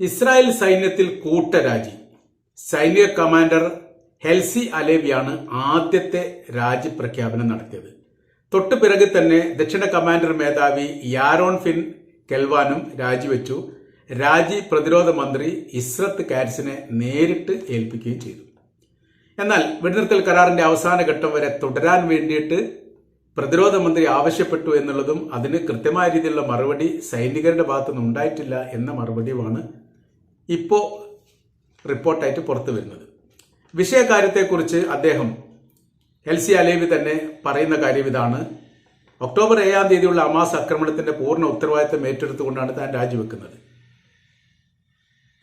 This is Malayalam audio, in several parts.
ഇസ്രായേൽ സൈന്യത്തിൽ കൂട്ടരാജി. സൈനിക കമാൻഡർ ഹെൽസി അലേവിയാണ് ആദ്യത്തെ രാജിപ്രഖ്യാപനം നടത്തിയത്. തൊട്ടു പിറകിൽ തന്നെ ദക്ഷിണ കമാൻഡർ മേധാവി യാരോൺ ഫിൻ കെൽവാനും രാജിവെച്ചു. രാജി പ്രതിരോധ മന്ത്രി ഇസ്രത്ത് കാരിസിനെ നേരിട്ട് ഏൽപ്പിക്കുകയും ചെയ്തു. എന്നാൽ വെടിനിർത്തൽ കരാറിന്റെ അവസാന ഘട്ടം വരെ തുടരാൻ വേണ്ടിയിട്ട് പ്രതിരോധ മന്ത്രി ആവശ്യപ്പെട്ടു എന്നുള്ളതും അതിന് കൃത്യമായ രീതിയിലുള്ള മറുപടി സൈനികരുടെ ഭാഗത്തുനിന്ന് ഉണ്ടായിട്ടില്ല എന്ന മറുപടിയുമാണ് ഇപ്പോൾ റിപ്പോർട്ടായിട്ട് പുറത്തു വരുന്നത്. വിഷയകാര്യത്തെക്കുറിച്ച് അദ്ദേഹം എൽ സി അലേവി തന്നെ പറയുന്ന കാര്യം ഇതാണ്. ഒക്ടോബർ ഏഴാം തീയതിയുള്ള അമാസ് ആക്രമണത്തിന്റെ പൂർണ ഉത്തരവാദിത്തം ഏറ്റെടുത്തുകൊണ്ടാണ് താൻ രാജിവെക്കുന്നത്.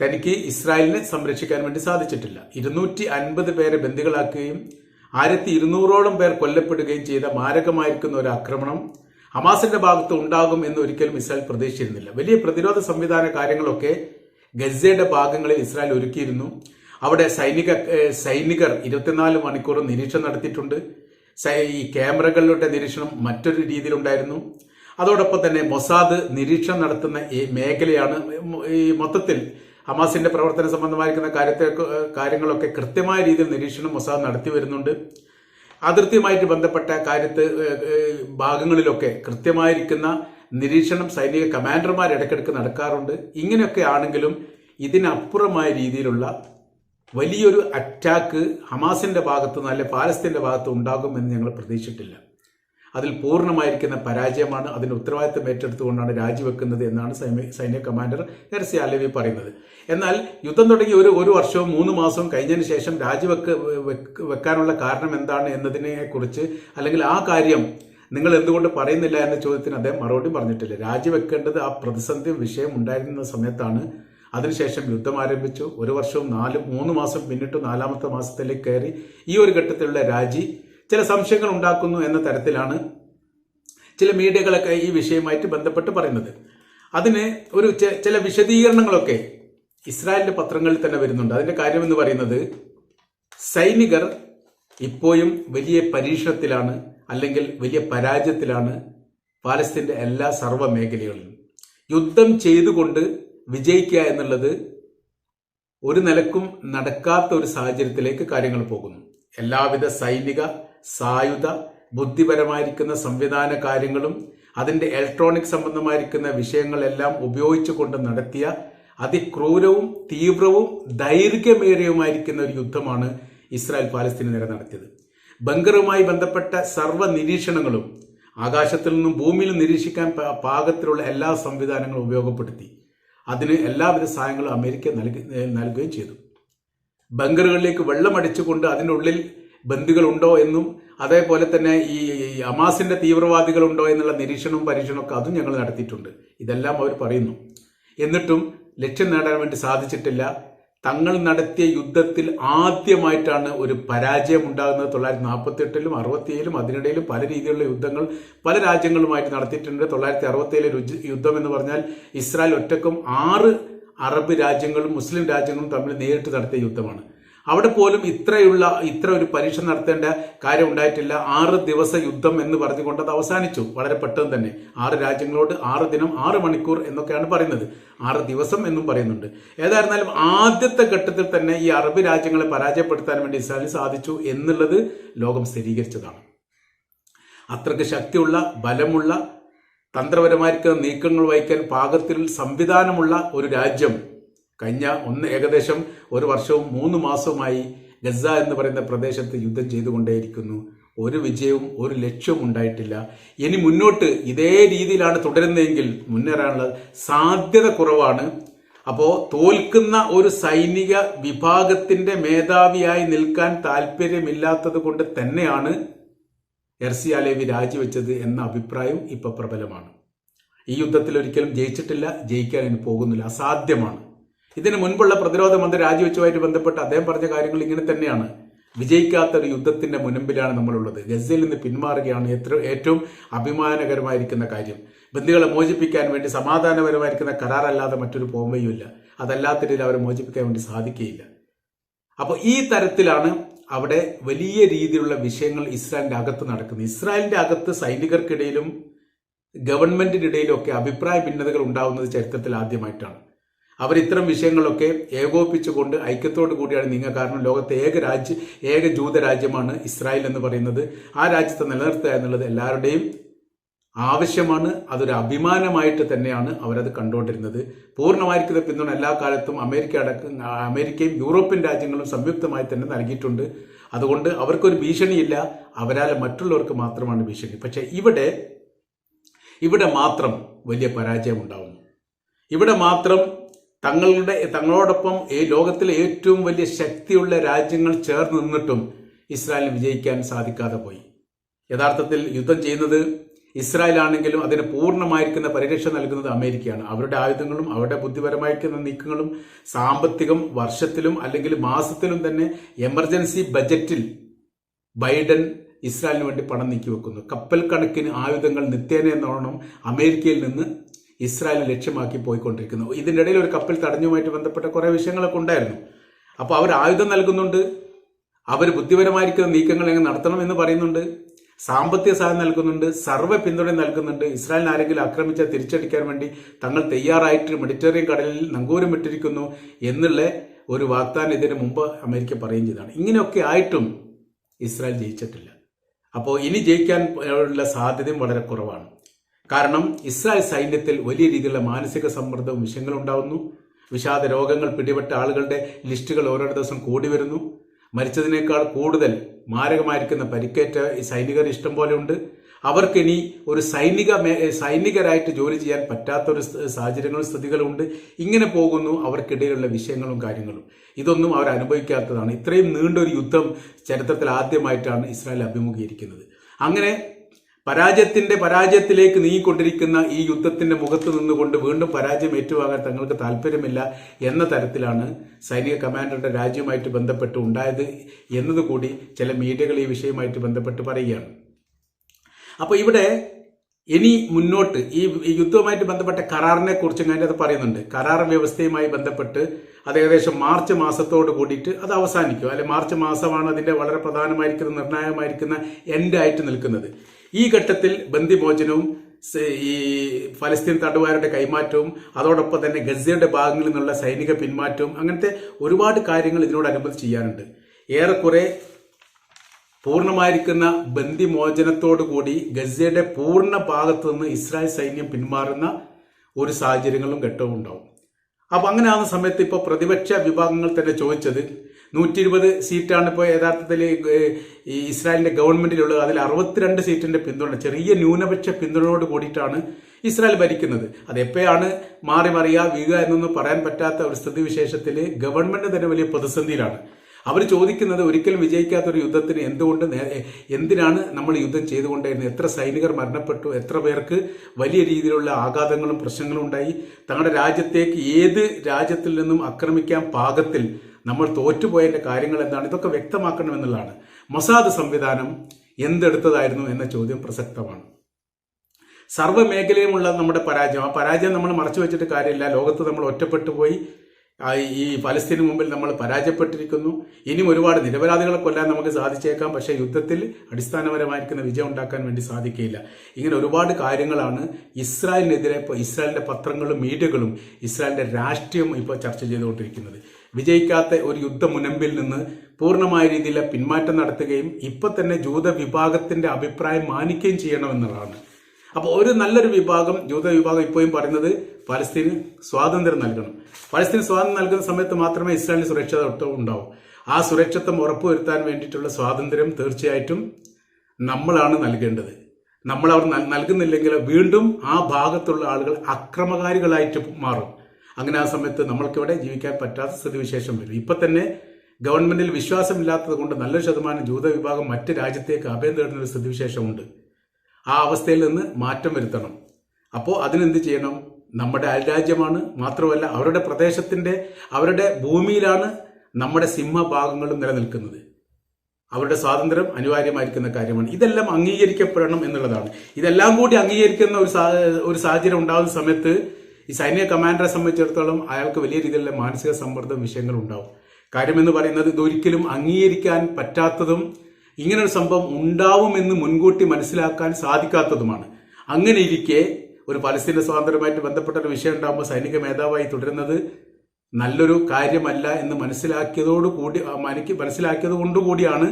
തനിക്ക് ഇസ്രായേലിനെ സംരക്ഷിക്കാൻ വേണ്ടി സാധിച്ചിട്ടില്ല. ഇരുന്നൂറ്റി അൻപത് പേരെ ബന്ദികളാക്കുകയും ആയിരത്തി ഇരുന്നൂറോളം പേർ കൊല്ലപ്പെടുകയും ചെയ്ത മാരകമായിരിക്കുന്ന ഒരു ആക്രമണം ഹമാസിന്റെ ഭാഗത്ത് ഉണ്ടാകും എന്ന് ഒരിക്കലും ഇസ്രായേൽ പ്രതീക്ഷിച്ചിരുന്നില്ല. വലിയ പ്രതിരോധ സംവിധാന കാര്യങ്ങളൊക്കെ ഗസയുടെ ഭാഗങ്ങളിൽ ഇസ്രായേൽ ഒരുക്കിയിരുന്നു. അവിടെ സൈനിക സൈനികർ ഇരുപത്തിനാല് മണിക്കൂർ നിരീക്ഷണം നടത്തിയിട്ടുണ്ട്. ഈ ക്യാമറകളുടെ നിരീക്ഷണം മറ്റൊരു രീതിയിലുണ്ടായിരുന്നു. അതോടൊപ്പം തന്നെ മൊസാദ് നിരീക്ഷണം നടത്തുന്ന ഈ മേഖലയാണ് ഈ മൊത്തത്തിൽ ഹമാസിന്റെ പ്രവർത്തന സംബന്ധമായിരിക്കുന്ന കാര്യത്തെ കാര്യങ്ങളൊക്കെ കൃത്യമായ രീതിയിൽ നിരീക്ഷണം മൊസാദ് നടത്തി വരുന്നുണ്ട്. അതിർത്തിയുമായിട്ട് ബന്ധപ്പെട്ട കാര്യത്ത് ഭാഗങ്ങളിലൊക്കെ കൃത്യമായിരിക്കുന്ന നിരീക്ഷണം സൈനിക കമാൻഡർമാർ ഇടയ്ക്കിടയ്ക്ക് നടക്കാറുണ്ട്. ഇങ്ങനെയൊക്കെ ആണെങ്കിലും ഇതിനപ്പുറമായ രീതിയിലുള്ള വലിയൊരു അറ്റാക്ക് ഹമാസിന്റെ ഭാഗത്തു നിന്ന് അല്ലെ പാലസ്തീന്റെ ഭാഗത്ത് ഉണ്ടാകുമെന്ന് ഞങ്ങൾ പ്രതീക്ഷിച്ചിട്ടില്ല. അതിൽ പൂർണമായിരിക്കുന്ന പരാജയമാണ്. അതിന്റെ ഉത്തരവാദിത്തം ഏറ്റെടുത്തുകൊണ്ടാണ് രാജിവെക്കുന്നത് എന്നാണ് സൈനിക കമാൻഡർ എർസി അലവി പറയുന്നത്. എന്നാൽ യുദ്ധം തുടങ്ങി ഒരു ഒരു വർഷവും മൂന്ന് മാസവും കഴിഞ്ഞതിന് ശേഷം രാജിവെക്ക് വെക്കാനുള്ള കാരണം എന്താണ് എന്നതിനെ കുറിച്ച് അല്ലെങ്കിൽ ആ കാര്യം നിങ്ങൾ എന്തുകൊണ്ട് പറയുന്നില്ല എന്ന ചോദ്യത്തിന് അദ്ദേഹം മറുപടി പറഞ്ഞിട്ടില്ല. രാജിവെക്കേണ്ടത് ആ പ്രതിസന്ധി വിഷയം ഉണ്ടായിരുന്ന സമയത്താണ്. അതിനുശേഷം യുദ്ധം ആരംഭിച്ചു. ഒരു വർഷവും നാല് മൂന്ന് മാസം പിന്നിട്ട് നാലാമത്തെ മാസത്തിലേക്ക് കയറി ഈ ഒരു ഘട്ടത്തിലുള്ള രാജി ചില സംശയങ്ങൾ ഉണ്ടാക്കുന്നു എന്ന തരത്തിലാണ് ചില മീഡിയകളൊക്കെ ഈ വിഷയമായിട്ട് ബന്ധപ്പെട്ട് പറയുന്നത്. അതിന് ഒരു ചില വിശദീകരണങ്ങളൊക്കെ ഇസ്രായേലിന്റെ പത്രങ്ങളിൽ തന്നെ വരുന്നുണ്ട്. അതിന്റെ കാര്യമെന്ന് പറയുന്നത് സൈനികർ ഇപ്പോഴും വലിയ പരീക്ഷണത്തിലാണ് അല്ലെങ്കിൽ വലിയ പരാജയത്തിലാണ് പാലസ്തീന്റെ എല്ലാ സർവ മേഖലകളിലും യുദ്ധം ചെയ്തുകൊണ്ട് വിജയിക്കുക എന്നുള്ളത് ഒരു നിലക്കും നടക്കാത്ത ഒരു സാഹചര്യത്തിലേക്ക് കാര്യങ്ങൾ പോകുന്നു. എല്ലാവിധ സൈനിക സായുധ ബുദ്ധിപരമായിരിക്കുന്ന സംവിധാന കാര്യങ്ങളും അതിന്റെ ഇലക്ട്രോണിക് സംബന്ധമായിരിക്കുന്ന വിഷയങ്ങളെല്ലാം ഉപയോഗിച്ചുകൊണ്ട് നടത്തിയ അതിക്രൂരവും തീവ്രവും ദൈർഘ്യമേറിയവുമായിരിക്കുന്ന ഒരു യുദ്ധമാണ് ഇസ്രായേൽ പാലസ്തീന് നേരെ നടത്തിയത് ബങ്കറുമായി ബന്ധപ്പെട്ട സർവ നിരീക്ഷണങ്ങളും ആകാശത്തിൽ നിന്നും ഭൂമിയിൽ നിരീക്ഷിക്കാൻ പാകത്തിലുള്ള എല്ലാ സംവിധാനങ്ങളും ഉപയോഗപ്പെടുത്തി. അതിന് എല്ലാവിധ സഹായങ്ങളും അമേരിക്ക നൽകി നൽകുകയും ചെയ്തു. ബങ്കറുകളിലേക്ക് വെള്ളമടിച്ചുകൊണ്ട് അതിനുള്ളിൽ ബന്ദികളുണ്ടോ എന്നും അതേപോലെ തന്നെ ഈ അമാസിന്റെ തീവ്രവാദികളുണ്ടോ എന്നുള്ള നിരീക്ഷണവും പരീക്ഷണവും ഒക്കെ അതും ഞങ്ങൾ നടത്തിയിട്ടുണ്ട്. ഇതെല്ലാം അവർ പറയുന്നു. എന്നിട്ടും ലക്ഷ്യം നേടാൻ വേണ്ടി സാധിച്ചിട്ടില്ല. തങ്ങൾ നടത്തിയ യുദ്ധത്തിൽ ആദ്യമായിട്ടാണ് ഒരു പരാജയം ഉണ്ടാകുന്നത്. തൊള്ളായിരത്തി നാൽപ്പത്തി എട്ടിലും അറുപത്തിയേഴിലും അതിനിടയിലും പല രീതിയിലുള്ള യുദ്ധങ്ങൾ പല രാജ്യങ്ങളുമായിട്ട് നടത്തിയിട്ടുണ്ട്. തൊള്ളായിരത്തി അറുപത്തിയേഴിലെ യുദ്ധം എന്ന് പറഞ്ഞാൽ ഇസ്രായേൽ ഒറ്റക്കും ആറ് അറബ് രാജ്യങ്ങളും മുസ്ലിം രാജ്യങ്ങളും തമ്മിൽ നേരിട്ട് നടത്തിയ യുദ്ധമാണ്. അവിടെ പോലും ഇത്രയുള്ള ഇത്ര ഒരു പരീക്ഷ നടത്തേണ്ട കാര്യം ഉണ്ടായിട്ടില്ല. ആറ് ദിവസ യുദ്ധം എന്ന് പറഞ്ഞുകൊണ്ട് അത് അവസാനിച്ചു. വളരെ പെട്ടെന്ന് തന്നെ. ആറ് രാജ്യങ്ങളോട് ആറ് ദിനം ആറ് മണിക്കൂർ എന്നൊക്കെയാണ് പറയുന്നത്. ആറ് ദിവസം എന്നും പറയുന്നുണ്ട്. ഏതായിരുന്നാലും ആദ്യത്തെ ഘട്ടത്തിൽ തന്നെ ഈ അറബ് രാജ്യങ്ങളെ പരാജയപ്പെടുത്താൻ വേണ്ടി ഇസ്രായേലിന് സാധിച്ചു എന്നുള്ളത് ലോകം സ്ഥിരീകരിച്ചതാണ്. അത്രയ്ക്ക് ശക്തിയുള്ള ബലമുള്ള തന്ത്രപരമായിരിക്കുന്ന നീക്കങ്ങൾ വഹിക്കാൻ പാകത്തിൽ സംവിധാനമുള്ള ഒരു രാജ്യം കഴിഞ്ഞ ഒന്ന് ഏകദേശം ഒരു വർഷവും മൂന്ന് മാസവുമായി ഗസ എന്ന് പറയുന്ന പ്രദേശത്ത് യുദ്ധം ചെയ്തുകൊണ്ടേയിരിക്കുന്നു. ഒരു വിജയവും ഒരു ലക്ഷ്യവും ഉണ്ടായിട്ടില്ല. ഇനി മുന്നോട്ട് ഇതേ രീതിയിലാണ് തുടരുന്നതെങ്കിൽ മുന്നേറാനുള്ള സാധ്യത കുറവാണ്. അപ്പോൾ തോൽക്കുന്ന ഒരു സൈനിക വിഭാഗത്തിന്റെ മേധാവിയായി നിൽക്കാൻ താല്പര്യമില്ലാത്തത് കൊണ്ട് തന്നെയാണ് എർസി അലേവി രാജിവെച്ചത് എന്ന അഭിപ്രായം ഇപ്പോൾ പ്രബലമാണ്. ഈ യുദ്ധത്തിൽ ഒരിക്കലും ജയിച്ചിട്ടില്ല ജയിക്കാൻ ഇനി പോകുന്നില്ല. അസാധ്യമാണ്. ഇതിന് മുൻപുള്ള പ്രതിരോധ മന്ത്രി രാജിവെച്ചുമായിട്ട് ബന്ധപ്പെട്ട് അദ്ദേഹം പറഞ്ഞ കാര്യങ്ങൾ ഇങ്ങനെ തന്നെയാണ്. വിജയിക്കാത്ത ഒരു യുദ്ധത്തിന്റെ മുൻപിലാണ് നമ്മളുള്ളത്. ഗസയിൽ നിന്ന് പിന്മാറുകയാണ് എത്ര ഏറ്റവും അഭിമാനകരമായിരിക്കുന്ന കാര്യം. ബന്ധുക്കളെ മോചിപ്പിക്കാൻ വേണ്ടി സമാധാനപരമായിരിക്കുന്ന കരാറല്ലാതെ മറ്റൊരു പോംവയുമില്ല അതല്ലാത്ത രീതിയിൽ അവരെ മോചിപ്പിക്കാൻ വേണ്ടി സാധിക്കുകയില്ല. അപ്പോൾ ഈ തരത്തിലാണ് അവിടെ വലിയ രീതിയിലുള്ള വിഷയങ്ങൾ ഇസ്രായേലിന്റെ അകത്ത് നടക്കുന്നത്. ഇസ്രായേലിന്റെ അകത്ത് സൈനികർക്കിടയിലും ഗവൺമെന്റിനിടയിലും ഒക്കെ അഭിപ്രായ ഭിന്നതകൾ ഉണ്ടാകുന്നത് ചരിത്രത്തിൽ ആദ്യമായിട്ടാണ്. അവർ ഇത്തരം വിഷയങ്ങളൊക്കെ ഏകോപിപ്പിച്ചുകൊണ്ട് ഐക്യത്തോടു കൂടിയാണ് നീങ്ങുക കാരണം ലോകത്തെ ഏക രാജ്യ ഏക ജൂത രാജ്യമാണ് ഇസ്രായേൽ എന്ന് പറയുന്നത്. ആ രാജ്യത്തെ നിലനിർത്തുക എന്നുള്ളത് എല്ലാവരുടെയും ആവശ്യമാണ്. അതൊരു അഭിമാനമായിട്ട് തന്നെയാണ് അവരത് കണ്ടുകൊണ്ടിരുന്നത്. പൂർണമായിരിക്കുന്ന പിന്തുണ എല്ലാ കാലത്തും അമേരിക്ക അടക്കം അമേരിക്കയും യൂറോപ്യൻ രാജ്യങ്ങളും സംയുക്തമായി തന്നെ നൽകിയിട്ടുണ്ട്. അതുകൊണ്ട് അവർക്കൊരു ഭീഷണിയില്ല. അവരാൽ മറ്റുള്ളവർക്ക് മാത്രമാണ് ഭീഷണി. പക്ഷേ ഇവിടെ ഇവിടെ മാത്രം വലിയ പരാജയം ഉണ്ടാവുന്നു. ഇവിടെ മാത്രം തങ്ങളുടെ തങ്ങളോടൊപ്പം ഈ ലോകത്തിലെ ഏറ്റവും വലിയ ശക്തിയുള്ള രാജ്യങ്ങൾ ചേർന്ന് നിന്നിട്ടും ഇസ്രായേലിന് വിജയിക്കാൻ സാധിക്കാതെ പോയി. യഥാർത്ഥത്തിൽ യുദ്ധം ചെയ്യുന്നത് ഇസ്രായേൽ ആണെങ്കിലും അതിന് പൂർണമായിരിക്കുന്ന പരിരക്ഷ നൽകുന്നത് അമേരിക്കയാണ്. അവരുടെ ആയുധങ്ങളും അവരുടെ ബുദ്ധിപരമായിരിക്കുന്ന നീക്കങ്ങളും സാമ്പത്തികം വർഷത്തിലും അല്ലെങ്കിൽ മാസത്തിലും തന്നെ എമർജൻസി ബജറ്റിൽ ബൈഡൻ ഇസ്രായേലിന് വേണ്ടി പണം നീക്കി വെക്കുന്നു കപ്പൽ കണക്കിന് ആയുധങ്ങൾ നിത്യേന എന്നോണം അമേരിക്കയിൽ നിന്ന് ഇസ്രായേൽ ലക്ഷ്യമാക്കി പോയിക്കൊണ്ടിരിക്കുന്നു. ഇതിന്റെ ഇടയിൽ ഒരു കപ്പൽ തടഞ്ഞുമായിട്ട് ബന്ധപ്പെട്ട കുറേ വിഷയങ്ങളൊക്കെ ഉണ്ടായിരുന്നു. അപ്പോൾ അവർ ആയുധം നൽകുന്നുണ്ട്. അവർ ബുദ്ധിപരമായിരിക്കുന്ന നീക്കങ്ങൾ എങ്ങനെ നടത്തണം എന്ന് പറയുന്നുണ്ട്. സാമ്പത്തിക സഹായം നൽകുന്നുണ്ട്. സർവ പിന്തുണ നൽകുന്നുണ്ട്. ഇസ്രായേലിനെ ആരെങ്കിലും ആക്രമിച്ചാൽ തിരിച്ചടിക്കാൻ വേണ്ടി തങ്ങൾ തയ്യാറായിട്ട് മെഡിറ്ററേനിയൻ കടലിൽ നങ്കൂരം ഇട്ടിരിക്കുന്നു എന്നുള്ള ഒരു വാഗ്ദാനം ഇതിന് മുമ്പ് അമേരിക്ക പറയുകയും ചെയ്തതാണ് ഇങ്ങനെയൊക്കെ ആയിട്ടും ഇസ്രായേൽ ജയിച്ചിട്ടില്ല. അപ്പോൾ ഇനി ജയിക്കാൻ ഉള്ള സാധ്യതയും വളരെ കുറവാണ്. കാരണം ഇസ്രായേൽ സൈന്യത്തിൽ വലിയ രീതിയിലുള്ള മാനസിക സമ്മർദ്ദവും വിഷയങ്ങളും ഉണ്ടാവുന്നു. വിഷാദ രോഗങ്ങൾ പിടിപെട്ട ആളുകളുടെ ലിസ്റ്റുകൾ ഓരോ ദിവസം കൂടി വരുന്നു. മരിച്ചതിനേക്കാൾ കൂടുതൽ മാരകമായിരിക്കുന്ന പരിക്കേറ്റ ഈ സൈനികർ ഇഷ്ടം പോലെ ഉണ്ട്. അവർക്കിനി ഒരു സൈനിക സൈനികരായിട്ട് ജോലി ചെയ്യാൻ പറ്റാത്തൊരു സാഹചര്യങ്ങളും സ്ഥിതികളും ഉണ്ട് ഇങ്ങനെ പോകുന്നു അവർക്കിടയിലുള്ള വിഷയങ്ങളും കാര്യങ്ങളും. ഇതൊന്നും അവർ അനുഭവിക്കാത്തതാണ്. ഇത്രയും നീണ്ടൊരു യുദ്ധം ചരിത്രത്തിൽ ആദ്യമായിട്ടാണ് ഇസ്രായേൽ അഭിമുഖീകരിക്കുന്നത്. അങ്ങനെ പരാജയത്തിന്റെ പരാജയത്തിലേക്ക് നീങ്ങിക്കൊണ്ടിരിക്കുന്ന ഈ യുദ്ധത്തിന്റെ മുഖത്ത് നിന്നുകൊണ്ട് വീണ്ടും പരാജയം ഏറ്റുവാങ്ങാൻ തങ്ങൾക്ക് താല്പര്യമില്ല എന്ന തരത്തിലാണ് സൈനിക കമാൻഡറുടെ രാജ്യവുമായിട്ട് ബന്ധപ്പെട്ട് ഉണ്ടായത് എന്നതുകൂടി ചില മീഡിയകൾ ഈ വിഷയവുമായിട്ട് ബന്ധപ്പെട്ട് പറയുകയാണ്. അപ്പോൾ ഇവിടെ ഇനി മുന്നോട്ട് ഈ യുദ്ധവുമായിട്ട് ബന്ധപ്പെട്ട കരാറിനെ കുറിച്ചും അതിന്റെ അത് പറയുന്നുണ്ട്. കരാർ വ്യവസ്ഥയുമായി ബന്ധപ്പെട്ട് അത് ഏകദേശം മാർച്ച് മാസത്തോട് കൂടിയിട്ട് അത് അവസാനിക്കും. അല്ലെ മാർച്ച് മാസമാണ് അതിന്റെ വളരെ പ്രധാനമായിരിക്കുന്ന നിർണായകമായിരിക്കുന്ന എൻഡായിട്ട് നിൽക്കുന്നത്. ഈ ഘട്ടത്തിൽ ബന്ദിമോചനവും ഈ ഫലസ്തീൻ തടവുകാരുടെ കൈമാറ്റവും അതോടൊപ്പം തന്നെ ഗസയുടെ ഭാഗങ്ങളിൽ നിന്നുള്ള സൈനിക പിന്മാറ്റവും അങ്ങനത്തെ ഒരുപാട് കാര്യങ്ങൾ ഇതിനോടനുബന്ധിച്ച് ചെയ്യാനുണ്ട്. ഏറെക്കുറെ പൂർണമായിരിക്കുന്ന ബന്ദിമോചനത്തോടു കൂടി ഗസയുടെ പൂർണ ഭാഗത്തു നിന്ന് ഇസ്രായേൽ സൈന്യം പിന്മാറുന്ന ഒരു സാഹചര്യങ്ങളും ഘട്ടവും ഉണ്ടാവും. അപ്പൊ അങ്ങനെ ആകുന്ന സമയത്ത് ഇപ്പോൾ പ്രതിപക്ഷ വിഭാഗങ്ങൾ തന്നെ ചോദിച്ചത് നൂറ്റി ഇരുപത് സീറ്റാണ് ഇപ്പോൾ യഥാർത്ഥത്തിൽ ഈ ഇസ്രായേലിന്റെ ഗവൺമെന്റിലുള്ളത്. അതിൽ അറുപത്തിരണ്ട് സീറ്റിന്റെ പിന്തുണ ചെറിയ ന്യൂനപക്ഷ പിന്തുണയോട് കൂടിയിട്ടാണ് ഇസ്രായേൽ ഭരിക്കുന്നത്. അതെപ്പോഴാണ് മാറി മറിയുക വീഴുക എന്നൊന്നും പറയാൻ പറ്റാത്ത ഒരു സ്ഥിതിവിശേഷത്തിൽ ഗവൺമെന്റ് തന്നെ വലിയ പ്രതിസന്ധിയിലാണ്. അവർ ചോദിക്കുന്നത് ഒരിക്കലും വിജയിക്കാത്തൊരു യുദ്ധത്തിന് എന്തുകൊണ്ട് എന്തിനാണ് നമ്മൾ യുദ്ധം ചെയ്തുകൊണ്ടായിരുന്നത് എത്ര സൈനികർ മരണപ്പെട്ടു? എത്ര പേർക്ക് വലിയ രീതിയിലുള്ള ആഘാതങ്ങളും പ്രശ്നങ്ങളും ഉണ്ടായി? തങ്ങളുടെ രാജ്യത്തേക്ക് ഏത് രാജ്യത്തിൽ നിന്നും ആക്രമിക്കാൻ പാകത്തിൽ നമ്മൾ തോറ്റുപോയതിന്റെ കാര്യങ്ങൾ എന്താണ്? ഇതൊക്കെ വ്യക്തമാക്കണമെന്നുള്ളതാണ്. മൊസാദ് സംവിധാനം എന്തെടുത്തതായിരുന്നു എന്ന ചോദ്യം പ്രസക്തമാണ്. സർവമേഖലയുമുള്ള നമ്മുടെ പരാജയം. ആ പരാജയം നമ്മൾ മറച്ചു വെച്ചിട്ട് കാര്യമില്ല. ലോകത്ത് നമ്മൾ ഒറ്റപ്പെട്ടു പോയി. ഈ പലസ്തീന് മുമ്പിൽ നമ്മൾ പരാജയപ്പെട്ടിരിക്കുന്നു. ഇനിയും ഒരുപാട് നിരപരാധികളെ കൊല്ലാൻ നമുക്ക് സാധിച്ചേക്കാം. പക്ഷേ യുദ്ധത്തിൽ അടിസ്ഥാനപരമായിരിക്കുന്ന വിജയം ഉണ്ടാക്കാൻ വേണ്ടി സാധിക്കില്ല ഇങ്ങനെ ഒരുപാട് കാര്യങ്ങളാണ് ഇസ്രായേലിനെതിരെ ഇപ്പോൾ ഇസ്രായേലിന്റെ പത്രങ്ങളും മീഡിയകളും ഇസ്രായേലിന്റെ രാഷ്ട്രീയം ഇപ്പോൾ ചർച്ച ചെയ്തുകൊണ്ടിരിക്കുന്നത്. വിജയിക്കാത്ത ഒരു യുദ്ധ മുനമ്പിൽ നിന്ന് പൂർണമായ രീതിയിൽ പിന്മാറ്റം നടത്തുകയും ഇപ്പൊ തന്നെ ജൂത വിഭാഗത്തിന്റെ അഭിപ്രായം മാനിക്കുകയും ചെയ്യണമെന്നുള്ളതാണ്. അപ്പോൾ ഒരു നല്ലൊരു വിഭാഗം ജൂത വിഭാഗം ഇപ്പോഴും പറയുന്നത് പലസ്തീന് സ്വാതന്ത്ര്യം നൽകണം. പലസ്തീന് സ്വാതന്ത്ര്യം നൽകുന്ന സമയത്ത് മാത്രമേ ഇസ്രായേലിന് സുരക്ഷിതത്വം ഉണ്ടാവും. ആ സുരക്ഷിതത്വം ഉറപ്പുവരുത്താൻ വേണ്ടിയിട്ടുള്ള സ്വാതന്ത്ര്യം തീർച്ചയായിട്ടും നമ്മളാണ് നൽകേണ്ടത്. നമ്മൾ അവർ നൽകുന്നില്ലെങ്കിൽ വീണ്ടും ആ ഭാഗത്തുള്ള ആളുകൾ അക്രമകാരികളായിട്ട് മാറും. അങ്ങനെ ആ സമയത്ത് നമ്മൾക്കിവിടെ ജീവിക്കാൻ പറ്റാത്ത സ്ഥിതിവിശേഷം വരും. ഇപ്പൊ തന്നെ ഗവൺമെന്റിൽ വിശ്വാസമില്ലാത്തത് കൊണ്ട് നല്ലൊരു ശതമാനം ജൂത വിഭാഗം മറ്റ് രാജ്യത്തേക്ക് അഭയം തേടുന്ന ഒരു സ്ഥിതിവിശേഷമുണ്ട്. ആ അവസ്ഥയിൽ നിന്ന് മാറ്റം വരുത്തണം. അപ്പോൾ അതിനെന്ത് ചെയ്യണം? നമ്മുടെ അയൽരാജ്യമാണ് മാത്രമല്ല അവരുടെ പ്രദേശത്തിന്റെ അവരുടെ ഭൂമിയിലാണ് നമ്മുടെ സിംഹഭാഗങ്ങളും നിലനിൽക്കുന്നത്. അവരുടെ സ്വാതന്ത്ര്യം അനിവാര്യമായിരിക്കുന്ന കാര്യമാണ്. ഇതെല്ലാം അംഗീകരിക്കപ്പെടണം എന്നുള്ളതാണ്. ഇതെല്ലാം കൂടി അംഗീകരിക്കുന്ന ഒരു ഒരു സാഹചര്യം ഉണ്ടാകുന്ന സമയത്ത് ഈ സൈനിക കമാൻഡറെ സംബന്ധിച്ചിടത്തോളം അയാൾക്ക് വലിയ രീതിയിലുള്ള മാനസിക സമ്മർദ്ദം വിഷയങ്ങൾ ഉണ്ടാവും. കാര്യമെന്ന് പറയുന്നത് ഇതൊരിക്കലും അംഗീകരിക്കാൻ പറ്റാത്തതും ഇങ്ങനൊരു സംഭവം ഉണ്ടാവുമെന്ന് മുൻകൂട്ടി മനസ്സിലാക്കാൻ സാധിക്കാത്തതുമാണ്. അങ്ങനെ ഇരിക്കെ ഒരു പലസ്തീന സ്വാതന്ത്ര്യമായിട്ട് ബന്ധപ്പെട്ട ഒരു വിഷയം ഉണ്ടാകുമ്പോൾ സൈനിക മേധാവായി തുടരുന്നത് നല്ലൊരു കാര്യമല്ല എന്ന് മനസ്സിലാക്കിയതോട് കൂടി എനിക്ക് മനസ്സിലാക്കിയത് കൊണ്ടുകൂടിയാണ്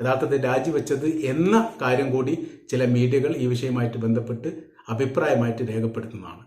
യഥാർത്ഥത്തിൽ രാജിവെച്ചത് എന്ന കാര്യം കൂടി ചില മീഡിയകൾ ഈ വിഷയമായിട്ട് ബന്ധപ്പെട്ട് അഭിപ്രായമായിട്ട് രേഖപ്പെടുത്തുന്നതാണ്.